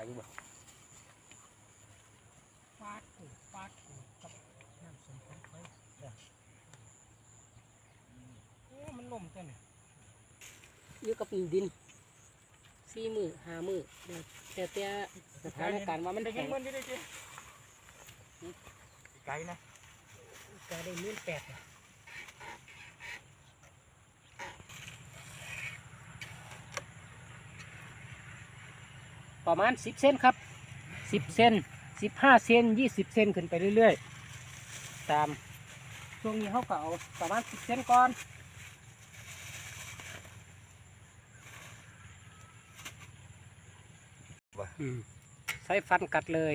ายอยู่บ่ฟาดกูฟาดกูกับน้ำสมของไปโอ้มันล่มจังเนี่ยอยู่กับดินสี่มือห้ามือแต่แต่สถานการณ์ว่ามันได้แข็ยังงมันได้ดิไกลนะก็ได้หมื่นแปด ประมาณสิบเซนครับสิบเซนสิบห้าเซนยี่สิบเซนขึ้นไปเรื่อยๆ ตามช่วงนี้เขาก็เอาประมาณสิบเซนก่อนอืมใช้ฟันกัดเลย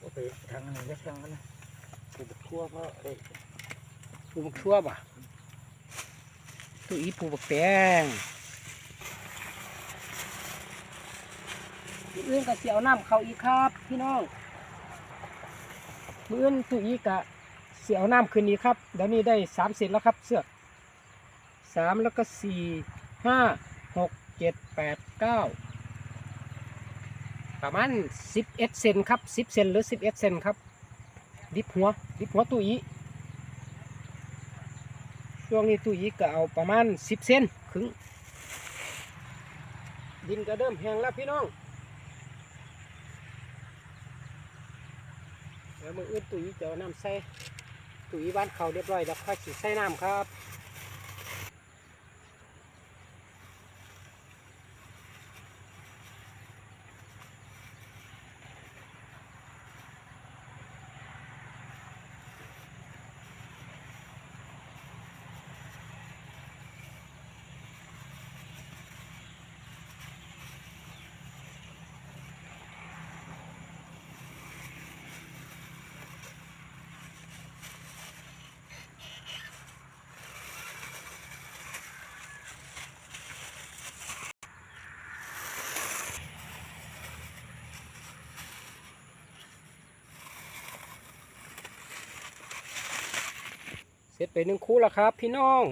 โอเคทางนี้ยักทางนั้นนะคือทั่วก็ได้ผูบักชั่วบ่ะตัวอีผูบักแตง อื่นก็เสียวน้ำเขาอีกครับ พี่น้องมืออื่นตัวอีกะเสียวน้ำคืนนี้ครับเดี๋ยวนี้ได้สามเซนแล้วครับเสือกสามแล้วก็สี่ห้าหกเจ็ดแปดเก้าประมาณสิบเอ็ดเซนครับสิบเซนหรือสิบเอ็ดเซนครับ ดิบหัว ดิบหัวตัวอีช่วงนี้ตู้อีกก็เอาประมาณสิบเซนครึ่งดินก็เริ่มแห้งแล้วพี่น้องแล้ว มืออื่นตุ๋ยเจ้าน้ำใส่ตุ๋ยบ้านเขาเรียบร้อยแล้วค่อยฉีดใส่น้ำครับ เสร็จไปหนึ่งคู่แล้วครับ พี่น้อง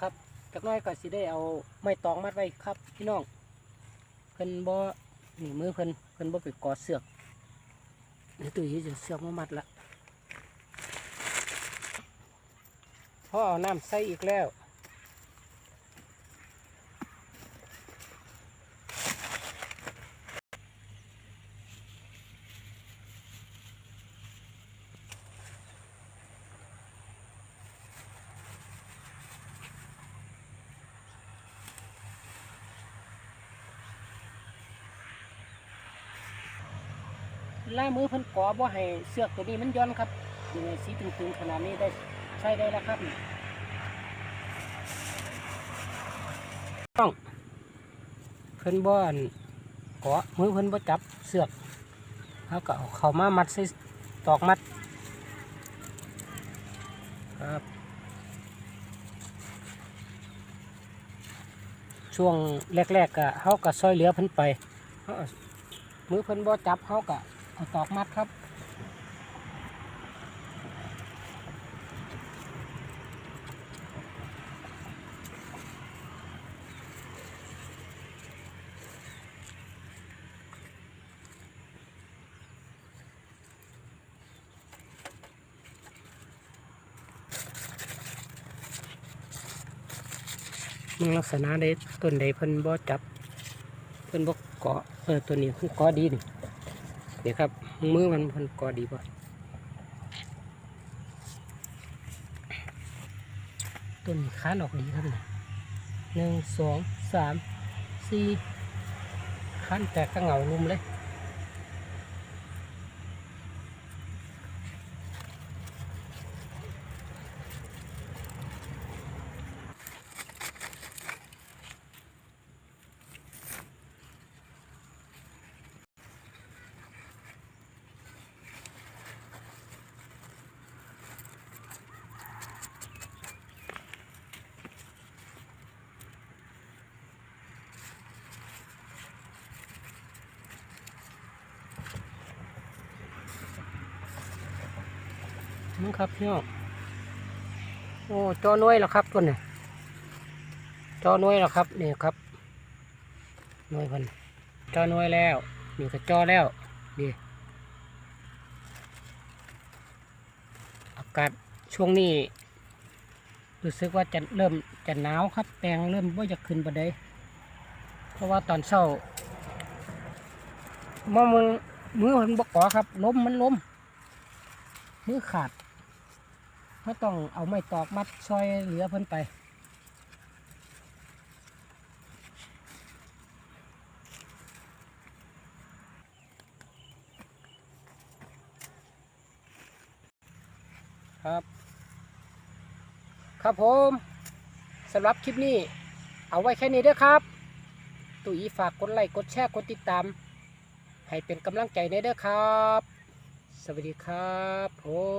ครับ จากน้อยก็สิได้เอาไม้ตองมัดไว้ครับพี่น้องเพิ่นบ่นี่มือเพิ่นเพิ่นบ่ไปกอดเสือกเดี๋ยวตุ้ยจะเสือกมามัดละพอเอาน้ำใส่อีกแล้ว ลายมือเพิ่นกอบ่ให้เสือกตัวนี้มันย้อนครับยังไงสีตึงๆขนาดนี้ได้ใช้ได้แล้วครับต้องเพิ่นบ่อันกอมือเพิ่นบ่จับเสือกเขาก็เอาเข้ามามัดใส่ตอกมัดครับช่วงแรกๆก็เขาก็ซอยเหลือเพิ่นไปเขามือเพิ่นบ่จับเขาก็ เอาตอกมัดครับ มึงลักษณะใดต้นใดเพิ่นบ่จับ เพิ่นบ่เกาะเออตัวนี้เพิ่นเกาะดีนี่ เดี๋ยวครับมือมันพันกอดีบ่ต้นขานออกดีครับนี่หนึ่งสองสามสี่ขานแตกกระเหงาลุมเลย มึงครับพี่น้องโอ้จอน้อยแล้วครับตัวนี้จอน้อยแล้วครับนี่ครับน้อยพันจอน้อยแล้วนี่ก็จอแล้วดีอากาศช่วงนี้รู้สึกว่าจะเริ่มจะหนาวครับแปลงเริ่มว่าจะขึ้นบันไดเพราะว่าตอนเช้ามองมือมือมันบกขอครับล้มมันล้มมือขาด เขาต้องเอาไม้ตอกมัดซอยเหลือเพิ่นไปครับ ครับผมสำหรับคลิปนี้ เอาไว้แค่นี้เด้อครับ ตุ๋ยฝากกดไลค์กดแชร์กดติดตาม ให้เป็นกำลังใจในเด้อครับ สวัสดีครับผม